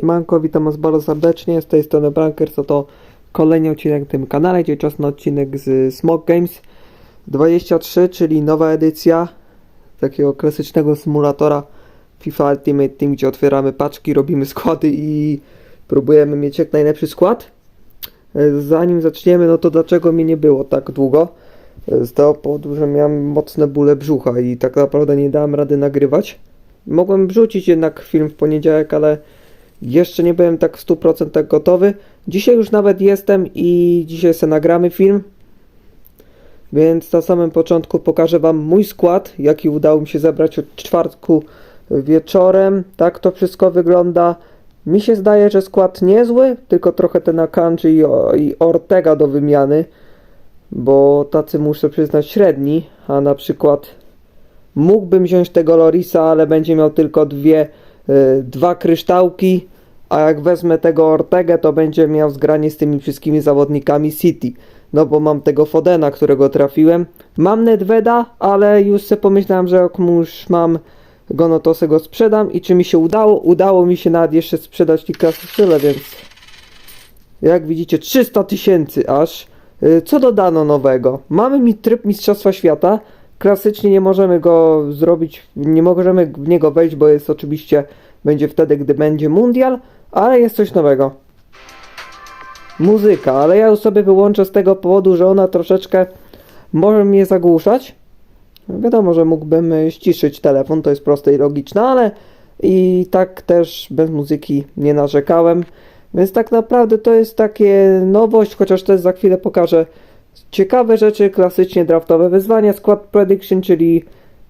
Siemanko, witam was bardzo serdecznie, z tej strony Brankers, to, to kolejny odcinek na tym kanale, dzisiaj czas na odcinek z Smog Games 23, czyli nowa edycja takiego klasycznego symulatora FIFA Ultimate Team, gdzie otwieramy paczki, robimy składy i próbujemy mieć jak najlepszy skład. Zanim zaczniemy, no to dlaczego mnie nie było tak długo? Z tego powodu, że miałem mocne bóle brzucha i tak naprawdę nie dałem rady nagrywać. Mogłem wrzucić jednak film w poniedziałek, ale jeszcze nie byłem tak w 100% gotowy. Dzisiaj już nawet jestem i dzisiaj sobie nagramy film. Więc na samym początku pokażę Wam mój skład, jaki udało mi się zebrać od czwartku wieczorem. Tak to wszystko wygląda. Mi się zdaje, że skład niezły, tylko trochę ten Akanji i, i Ortega do wymiany, bo tacy muszę przyznać średni, a na przykład mógłbym wziąć tego Lorisa, ale będzie miał tylko dwie, dwa kryształki, a jak wezmę tego Ortegę, to będzie miał zgranie z tymi wszystkimi zawodnikami City. No bo mam tego Fodena, którego trafiłem. Mam Nedveda, ale już sobie pomyślałem, że jak już mam go, no to sobie go sprzedam. I czy mi się udało? Udało mi się nawet jeszcze sprzedać tych klasyczyle, więc jak widzicie 300 tysięcy aż. Y, Co dodano nowego? Mamy mi tryb Mistrzostwa Świata. Klasycznie nie możemy go zrobić, nie możemy w niego wejść, bo jest oczywiście, będzie wtedy, gdy będzie mundial, ale jest coś nowego. Muzyka, ale ja już sobie wyłączę z tego powodu, że ona troszeczkę może mnie zagłuszać. Wiadomo, że mógłbym y, ściszyć telefon, to jest proste i logiczne, ale i tak też bez muzyki nie narzekałem. Więc tak naprawdę to jest takie nowość, chociaż też za chwilę pokażę ciekawe rzeczy, klasycznie draftowe wyzwania, skład prediction, czyli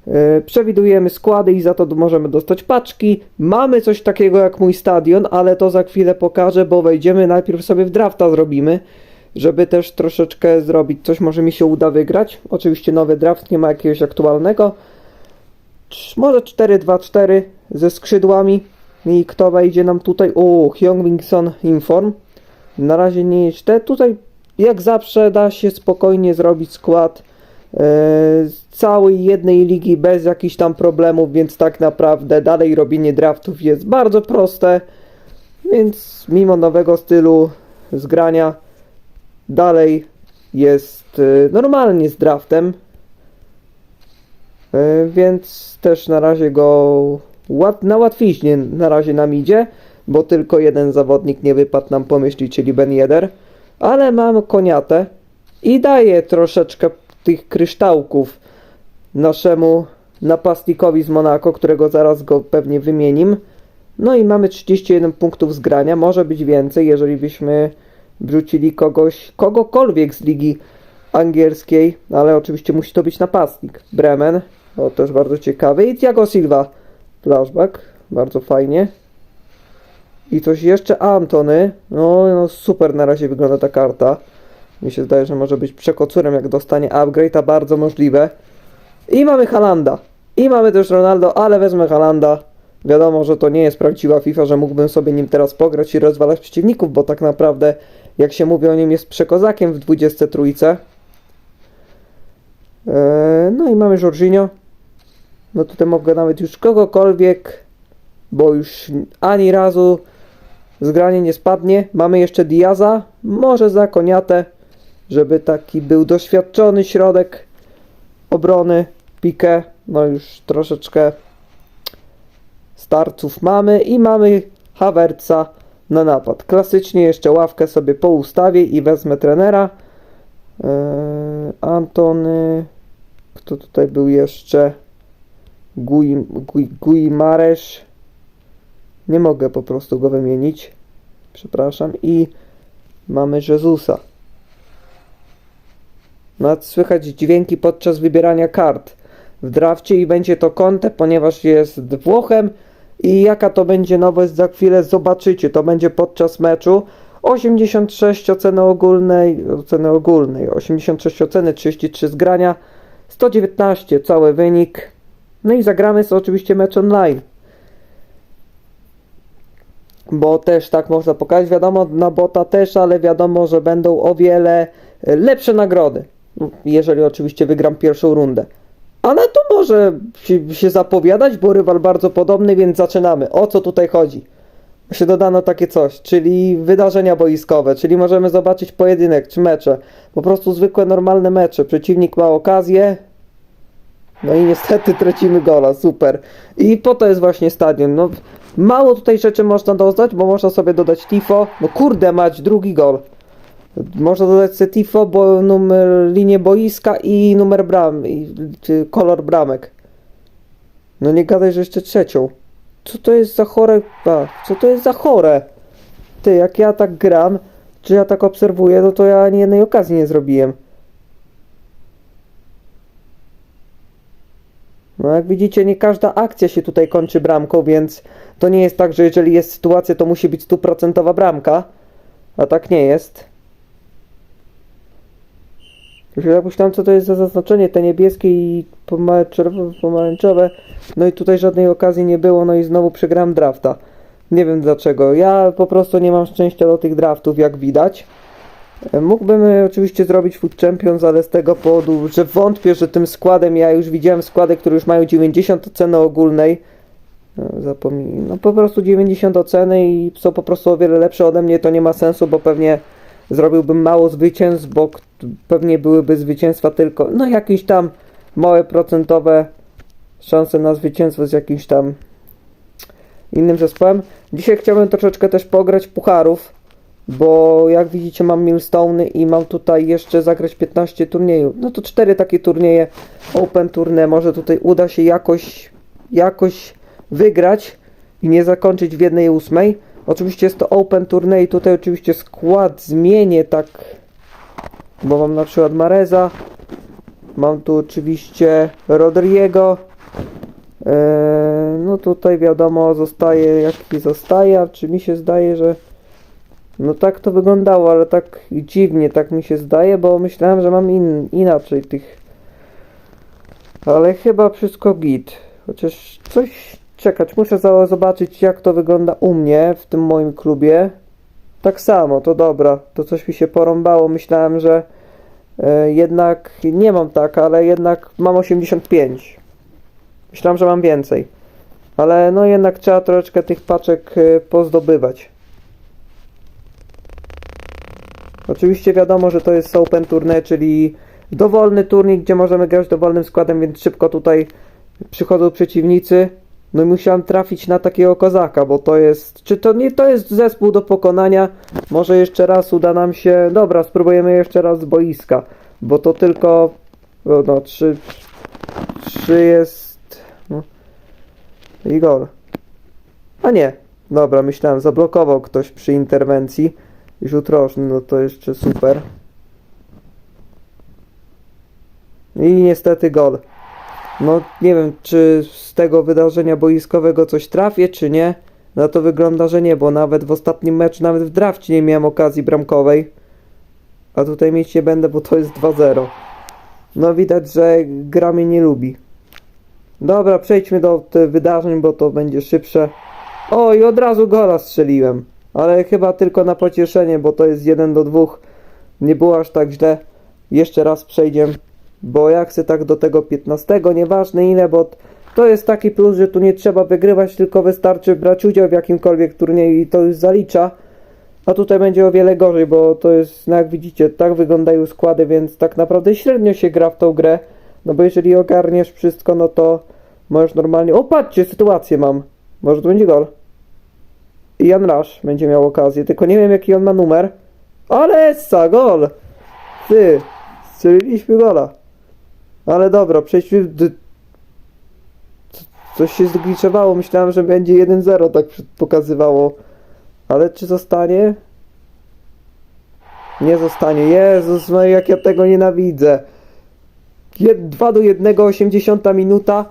e, przewidujemy składy i za to możemy dostać paczki. Mamy coś takiego jak mój stadion, ale to za chwilę pokażę, bo wejdziemy najpierw sobie w drafta zrobimy, żeby też troszeczkę zrobić coś, może mi się uda wygrać. Oczywiście nowy draft, nie ma jakiegoś aktualnego. Może 4-2-4 ze skrzydłami. I kto wejdzie nam tutaj? O, Hyung Wingson Inform. Na razie nie jest te. Tutaj jak zawsze da się spokojnie zrobić skład e, całej jednej ligi bez jakichś tam problemów, więc tak naprawdę dalej robienie draftów jest bardzo proste. Więc mimo nowego stylu zgrania dalej jest e, normalnie z draftem. E, Więc też na razie go łat, na łatwiźnie na razie nam idzie, bo tylko jeden zawodnik nie wypadł nam pomyśli, czyli Ben Yedder. Ale mam koniatę i daję troszeczkę tych kryształków naszemu napastnikowi z Monako, którego zaraz go pewnie wymienił. No i mamy 31 punktów zgrania, może być więcej, jeżeli byśmy wrzucili kogoś, kogokolwiek z ligi angielskiej, ale oczywiście musi to być napastnik. Bremen, to też bardzo ciekawy. I Thiago Silva, flashback, bardzo fajnie. I coś jeszcze, Antony, no, no super na razie wygląda ta karta. Mi się zdaje, że może być przekocurem jak dostanie upgrade, a bardzo możliwe. I mamy Halanda. I mamy też Ronaldo, ale wezmę Halanda. Wiadomo, że to nie jest prawdziwa FIFA, że mógłbym sobie nim teraz pograć i rozwalać przeciwników, bo tak naprawdę, jak się mówi o nim, jest przekozakiem w 23. Eee, no i mamy Jorginho. No tutaj mogę nawet już kogokolwiek, bo już ani razu zgranie nie spadnie. Mamy jeszcze Diaza, może za Koniatę, żeby taki był doświadczony środek obrony. Pique, no już troszeczkę starców mamy i mamy Havertza na napad. Klasycznie jeszcze ławkę sobie poustawię i wezmę trenera. Eee, Antony, kto tutaj był jeszcze? Gui, Gui, Gui Maresz. Nie mogę po prostu go wymienić. Przepraszam. I mamy Jezusa. Nawet słychać dźwięki podczas wybierania kart w drafcie i będzie to Conte, ponieważ jest Włochem i jaka to będzie nowość za chwilę zobaczycie. To będzie podczas meczu 86 oceny ogólnej, oceny ogólnej, 86 oceny, 33 zgrania, 119 cały wynik. No i zagramy sobie oczywiście mecz online. Bo też tak można pokazać, wiadomo, na bota też, ale wiadomo, że będą o wiele e, lepsze nagrody. Jeżeli oczywiście wygram pierwszą rundę. Ale to może się zapowiadać, bo rywal bardzo podobny, więc zaczynamy. O co tutaj chodzi? się dodano takie coś, czyli wydarzenia boiskowe, czyli możemy zobaczyć pojedynek czy mecze. Po prostu zwykłe, normalne mecze. Przeciwnik ma okazję, no i niestety tracimy gola, super. I po to jest właśnie stadion. No, mało tutaj rzeczy można dodać, bo można sobie dodać tifo. No kurde mać, drugi gol. Można dodać sobie tifo, bo numer linię boiska i numer bram, i, czy kolor bramek. No nie gadaj, że jeszcze trzecią. Co to jest za chore... A, co to jest za chore? Ty, jak ja tak gram, czy ja tak obserwuję, no to ja ani jednej okazji nie zrobiłem. No jak widzicie, nie każda akcja się tutaj kończy bramką, więc to nie jest tak, że jeżeli jest sytuacja, to musi być stuprocentowa bramka. A tak nie jest. Już jak myślałem, co to jest za zaznaczenie, te niebieskie i pomarańczowe. No i tutaj żadnej okazji nie było, no i znowu przegram drafta. Nie wiem dlaczego. Ja po prostu nie mam szczęścia do tych draftów, jak widać. E, Mógłbym e, oczywiście zrobić Food Champions, ale z tego powodu, że wątpię, że tym składem, ja już widziałem składy, które już mają 90 oceny ogólnej. No, Zapomnij, no po prostu 90 oceny i są po prostu o wiele lepsze ode mnie, to nie ma sensu, bo pewnie zrobiłbym mało zwycięstw, bo pewnie byłyby zwycięstwa tylko, no jakieś tam małe procentowe szanse na zwycięstwo z jakimś tam innym zespołem. Dzisiaj chciałbym troszeczkę też pograć pucharów, bo jak widzicie mam milestone i mam tutaj jeszcze zagrać 15 turniejów. No to cztery takie turnieje open turnie, może tutaj uda się jakoś jakoś wygrać i nie zakończyć w jednej ósmej. Oczywiście jest to open turniej tutaj oczywiście skład zmienię tak, bo mam na przykład Mareza, mam tu oczywiście Rodriego, eee, no tutaj wiadomo zostaje jaki zostaje, a czy mi się zdaje, że no tak to wyglądało, ale tak dziwnie tak mi się zdaje, bo myślałem, że mam in, inaczej tych ale chyba wszystko git. Chociaż coś czekać, muszę zobaczyć jak to wygląda u mnie w tym moim klubie. Tak samo, to dobra, to coś mi się porąbało. Myślałem, że e, jednak nie mam tak, ale jednak mam 85. Myślałem, że mam więcej. Ale no jednak trzeba troszeczkę tych paczek e, pozdobywać. Oczywiście wiadomo, że to jest open turniej, czyli dowolny turniej, gdzie możemy grać dowolnym składem, więc szybko tutaj przychodzą przeciwnicy. No i musiałem trafić na takiego kozaka, bo to jest. Czy to nie to jest zespół do pokonania? Może jeszcze raz uda nam się. Dobra, spróbujemy jeszcze raz z boiska, bo to tylko. No, trzy. Trzy jest. No. I gol. A nie. Dobra, myślałem, zablokował ktoś przy interwencji. Rzut rożny, no to jeszcze super. I niestety gol. No nie wiem, czy z tego wydarzenia boiskowego coś trafię, czy nie. Na to wygląda, że nie, bo nawet w ostatnim meczu, nawet w drafcie nie miałem okazji bramkowej. A tutaj mieć nie będę, bo to jest 2-0. No widać, że gra mnie nie lubi. Dobra, przejdźmy do wydarzeń, bo to będzie szybsze. O, i od razu gola strzeliłem. Ale chyba tylko na pocieszenie, bo to jest 1 do 2. Nie było aż tak źle. Jeszcze raz przejdziemy, bo ja chcę tak do tego 15, nieważne ile, bo to jest taki plus, że tu nie trzeba wygrywać, tylko wystarczy brać udział w jakimkolwiek turnieju i to już zalicza. A tutaj będzie o wiele gorzej, bo to jest, no jak widzicie, tak wyglądają składy, więc tak naprawdę średnio się gra w tą grę. No bo jeżeli ogarniesz wszystko, no to możesz normalnie... O, patrzcie, sytuację mam. Może to będzie gol. Jan Rush będzie miał okazję, tylko nie wiem jaki on ma numer. Ale Essa, gol! Ty, strzeliliśmy gola. Ale dobra, przejdźmy... Coś się zgliczowało, myślałem, że będzie 1-0, tak pokazywało. Ale czy zostanie? Nie zostanie. Jezus, no jak ja tego nienawidzę. 2 do 1, 80 minuta,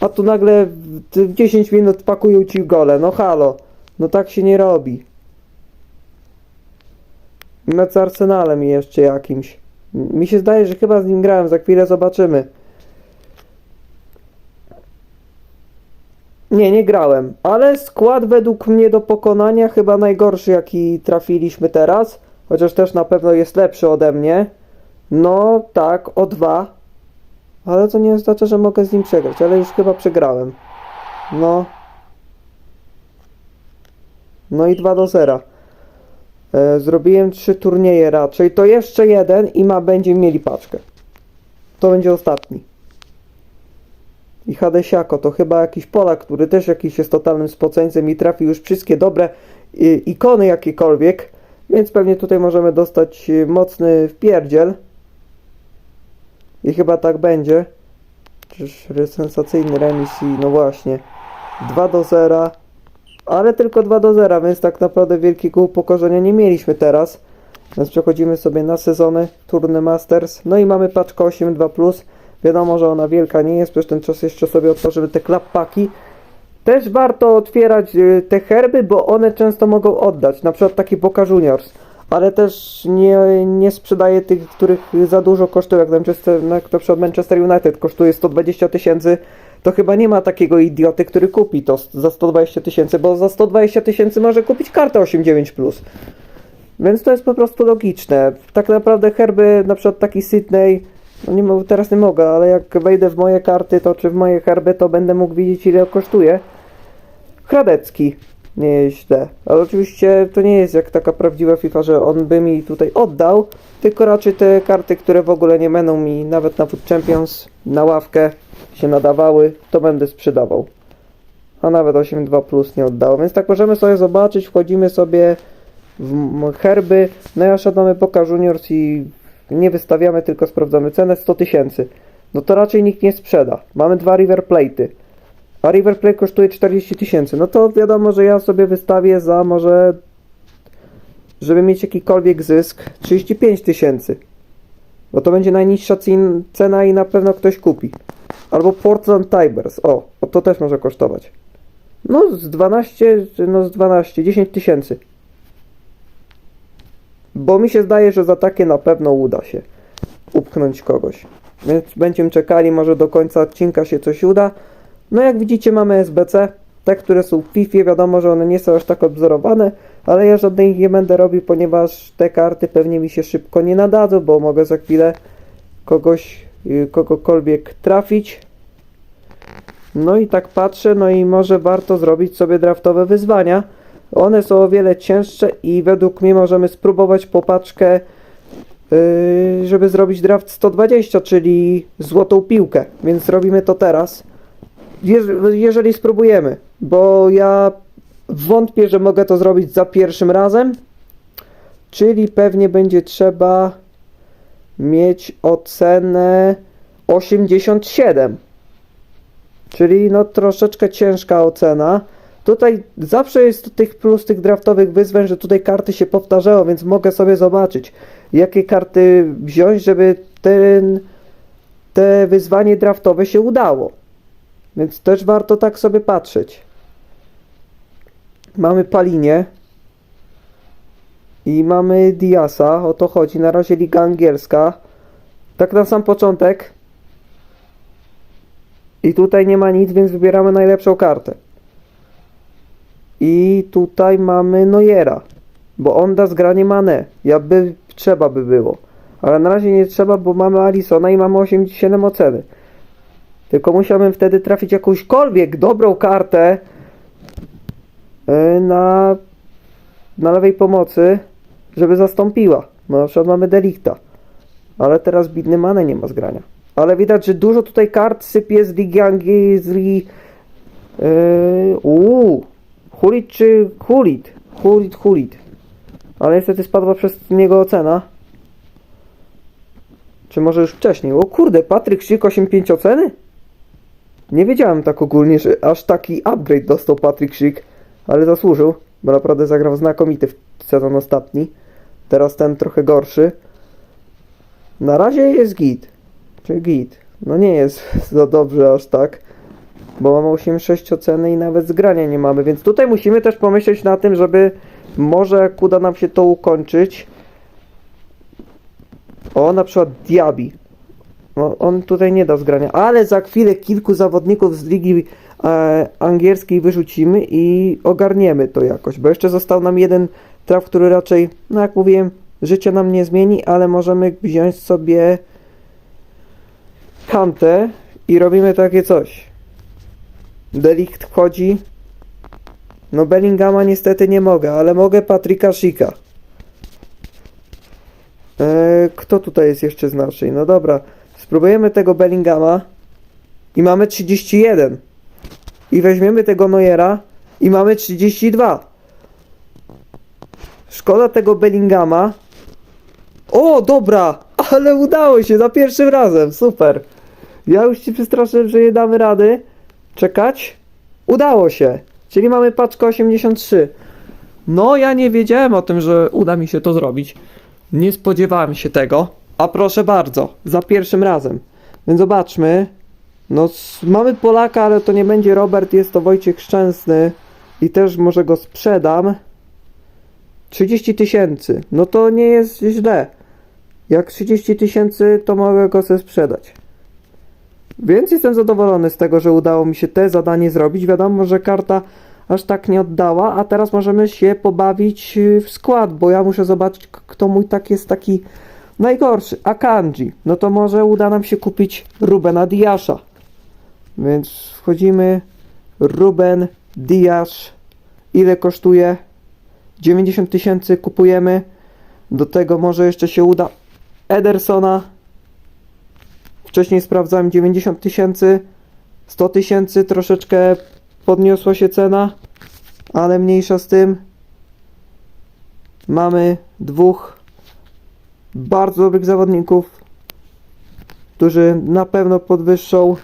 a tu nagle w w 10 minut pakują ci gole. No halo, no tak się nie robi. Mecz z Arsenalem jeszcze jakimś. Mi się zdaje, że chyba z nim grałem, za chwilę zobaczymy. Nie, nie grałem, ale skład według mnie do pokonania chyba najgorszy jaki trafiliśmy teraz, chociaż też na pewno jest lepszy ode mnie. No tak, o dwa. Ale to nie oznacza, że mogę z nim przegrać, ale już chyba przegrałem. No. No i 2 do 0. E, zrobiłem trzy turnieje raczej. To jeszcze jeden i ma będziemy mieli paczkę. To będzie ostatni. I Hadesiako to chyba jakiś Polak, który też jakiś jest totalnym spoceńcem i trafi już wszystkie dobre y, ikony jakiekolwiek. Więc pewnie tutaj możemy dostać y, mocny wpierdziel. I chyba tak będzie. Czyż sensacyjny remis i no właśnie. 2 do 0. Ale tylko 2 do 0, więc tak naprawdę wielkiego upokorzenia nie mieliśmy teraz. Więc przechodzimy sobie na sezony Turny Masters. No i mamy paczkę 8.2+. Wiadomo, że ona wielka nie jest, przez ten czas jeszcze sobie otworzymy te klappaki. Też warto otwierać y, te herby, bo one często mogą oddać. Na przykład taki Boca Juniors. Ale też nie, nie sprzedaje tych, których za dużo kosztują. Jak jak na przykład Manchester United kosztuje 120 tysięcy. To chyba nie ma takiego idioty, który kupi to za 120 tysięcy, bo za 120 tysięcy może kupić kartę 8.9+. Więc to jest po prostu logiczne. Tak naprawdę herby, na przykład taki Sydney, no nie teraz nie mogę, ale jak wejdę w moje karty, to czy w moje herby, to będę mógł widzieć ile kosztuje. Hradecki. Nie jest źle. Ale oczywiście to nie jest jak taka prawdziwa FIFA, że on by mi tutaj oddał, tylko raczej te karty, które w ogóle nie będą mi nawet na Food Champions na ławkę się nadawały, to będę sprzedawał. A nawet 8.2 plus nie oddało. Więc tak możemy sobie zobaczyć, wchodzimy sobie w herby. No i mamy Boca Juniors i nie wystawiamy, tylko sprawdzamy cenę 100 tysięcy. No to raczej nikt nie sprzeda. Mamy dwa River Plate'y. A River Plate kosztuje 40 tysięcy. No to wiadomo, że ja sobie wystawię za może, żeby mieć jakikolwiek zysk, 35 tysięcy. Bo to będzie najniższa cen- cena i na pewno ktoś kupi. Albo Portland Tibers. O, to też może kosztować. No z 12, no z 12, 10 tysięcy. Bo mi się zdaje, że za takie na pewno uda się upchnąć kogoś. Więc będziemy czekali, może do końca odcinka się coś uda. No jak widzicie mamy SBC, te, które są w FIFA, wiadomo, że one nie są aż tak odwzorowane, ale ja żadnej nie będę robił, ponieważ te karty pewnie mi się szybko nie nadadzą, bo mogę za chwilę kogoś, kogokolwiek trafić. No i tak patrzę, no i może warto zrobić sobie draftowe wyzwania. One są o wiele cięższe i według mnie możemy spróbować po paczkę, yy, żeby zrobić draft 120, czyli złotą piłkę. Więc robimy to teraz. Jeż- jeżeli spróbujemy, bo ja wątpię, że mogę to zrobić za pierwszym razem, czyli pewnie będzie trzeba mieć ocenę 87. Czyli no troszeczkę ciężka ocena. Tutaj zawsze jest tych plus tych draftowych wyzwań, że tutaj karty się powtarzają, więc mogę sobie zobaczyć, jakie karty wziąć, żeby ten, te wyzwanie draftowe się udało. Więc też warto tak sobie patrzeć. Mamy Palinie. I mamy Diasa, o to chodzi. Na razie Liga Angielska. Tak na sam początek. I tutaj nie ma nic, więc wybieramy najlepszą kartę. I tutaj mamy Neuera. Bo on da zgranie Mane. Ja by, trzeba by było. Ale na razie nie trzeba, bo mamy Alisona i mamy 87 oceny. Tylko musiałbym wtedy trafić jakąśkolwiek dobrą kartę yy, na, na lewej pomocy, żeby zastąpiła. Bo na przykład mamy Delikta. Ale teraz bidny Mane nie ma zgrania. Ale widać, że dużo tutaj kart sypie z Ligi Angielskiej. Yy, uuu. Hulit czy Hulit? Hulit, Hulit. Ale niestety spadła przez niego ocena. Czy może już wcześniej? O kurde, Patryk Szyk 8.5 oceny? Nie wiedziałem tak ogólnie, że aż taki upgrade dostał Patrick Schick, ale zasłużył, bo naprawdę zagrał znakomity w sezon ostatni. Teraz ten trochę gorszy. Na razie jest git. Czy git? No nie jest za dobrze aż tak, bo mamy 8,6 oceny i nawet zgrania nie mamy, więc tutaj musimy też pomyśleć na tym, żeby może jak uda nam się to ukończyć. O, na przykład Diaby. No, on tutaj nie da zgrania, ale za chwilę kilku zawodników z ligi e, angielskiej wyrzucimy i ogarniemy to jakoś, bo jeszcze został nam jeden traf, który raczej, no jak mówiłem, życie nam nie zmieni, ale możemy wziąć sobie kantę i robimy takie coś. Delikt wchodzi No Bellingama niestety nie mogę, ale mogę Patryka Shika. Eee, kto tutaj jest jeszcze z naszej? No dobra, spróbujemy tego Bellingama i mamy 31. I weźmiemy tego Neuera i mamy 32. Szkoda tego Bellingama. O, dobra, ale udało się za pierwszym razem, super. Ja już ci przestraszyłem, że nie damy rady czekać. Udało się, czyli mamy paczkę 83. No, ja nie wiedziałem o tym, że uda mi się to zrobić. Nie spodziewałem się tego. A proszę bardzo, za pierwszym razem. Więc zobaczmy. No, mamy Polaka, ale to nie będzie Robert, jest to Wojciech Szczęsny. I też może go sprzedam. 30 tysięcy. No to nie jest źle. Jak 30 tysięcy, to mogę go sobie sprzedać. Więc jestem zadowolony z tego, że udało mi się te zadanie zrobić. Wiadomo, że karta aż tak nie oddała, a teraz możemy się pobawić y, w skład, bo ja muszę zobaczyć, kto mój tak jest taki najgorszy. Akanji. No to może uda nam się kupić Rubena Diasza. Więc wchodzimy. Ruben Diasz. Ile kosztuje? 90 tysięcy kupujemy. Do tego może jeszcze się uda Edersona. Wcześniej sprawdzałem 90 tysięcy. 100 tysięcy troszeczkę podniosła się cena, ale mniejsza z tym. Mamy dwóch bardzo dobrych zawodników, którzy na pewno podwyższą.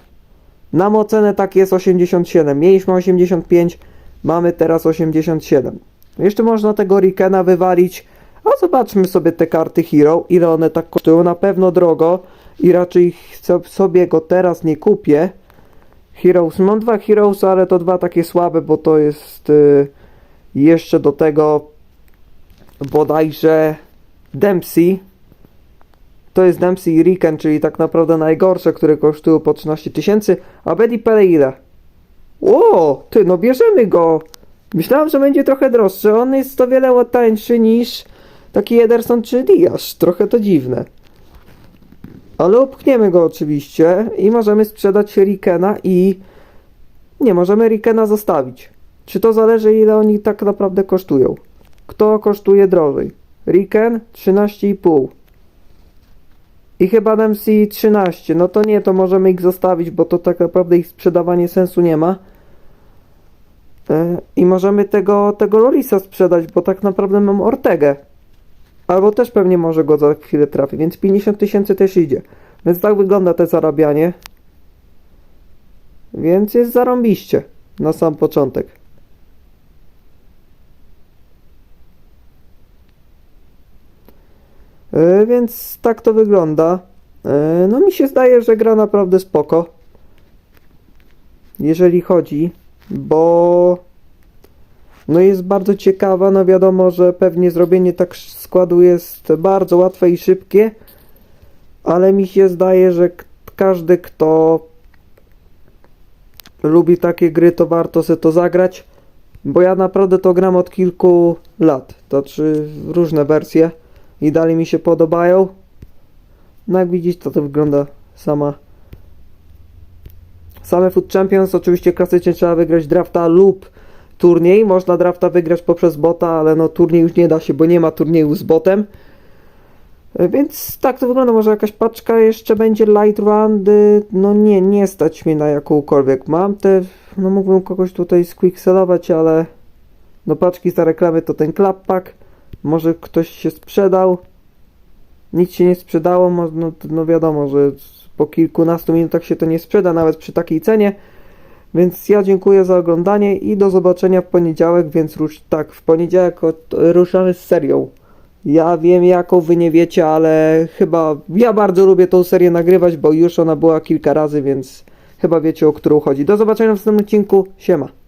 Nam ocenę tak jest 87. Mieliśmy 85, mamy teraz 87. Jeszcze można tego Rikena wywalić, a zobaczmy sobie te karty Hero, ile one tak kosztują. Na pewno drogo i raczej sobie go teraz nie kupię. Heroes. Mam dwa Heroes, ale to dwa takie słabe, bo to jest y, jeszcze do tego bodajże Dempsey. To jest Dempsey i Riken, czyli tak naprawdę najgorsze, które kosztują po 13 tysięcy. A Betty Pele ile? O, ty, no bierzemy go. Myślałem, że będzie trochę droższy. On jest o wiele tańszy niż taki Ederson czy Diaz. Trochę to dziwne. Ale upchniemy go oczywiście i możemy sprzedać Rikena i nie możemy Rikena zostawić. Czy to zależy ile oni tak naprawdę kosztują? Kto kosztuje drożej? Riken 13,5 i chyba Dempsey 13. No to nie, to możemy ich zostawić, bo to tak naprawdę ich sprzedawanie sensu nie ma. E, I możemy tego, tego Lorisa sprzedać, bo tak naprawdę mam Ortegę. Albo też pewnie może go za chwilę trafi, więc 50 tysięcy też idzie. Więc tak wygląda te zarabianie. Więc jest zarąbiście na sam początek. E, więc tak to wygląda. E, no mi się zdaje, że gra naprawdę spoko. Jeżeli chodzi, bo no jest bardzo ciekawa, no wiadomo, że pewnie zrobienie tak składu jest bardzo łatwe i szybkie, ale mi się zdaje, że każdy, kto lubi takie gry, to warto sobie to zagrać, bo ja naprawdę to gram od kilku lat, to czy różne wersje i dalej mi się podobają. No jak widzicie, to to wygląda sama Same Food Champions, oczywiście klasycznie trzeba wygrać drafta lub turniej. Można drafta wygrać poprzez bota, ale no turniej już nie da się, bo nie ma turnieju z botem. E, Więc tak to wygląda. Może jakaś paczka jeszcze będzie Light Roundy. No nie, nie stać mnie na jakąkolwiek. Mam te, no mógłbym kogoś tutaj squickselować, ale no paczki za reklamy to ten clap pack. Może ktoś się sprzedał. Nic się nie sprzedało, no, no wiadomo, że po kilkunastu minutach się to nie sprzeda, nawet przy takiej cenie. Więc ja dziękuję za oglądanie i do zobaczenia w poniedziałek, więc rusz, tak, w poniedziałek ruszamy z serią. Ja wiem jaką wy nie wiecie, ale chyba ja bardzo lubię tą serię nagrywać, bo już ona była kilka razy, więc chyba wiecie o którą chodzi. Do zobaczenia w następnym odcinku. Siema.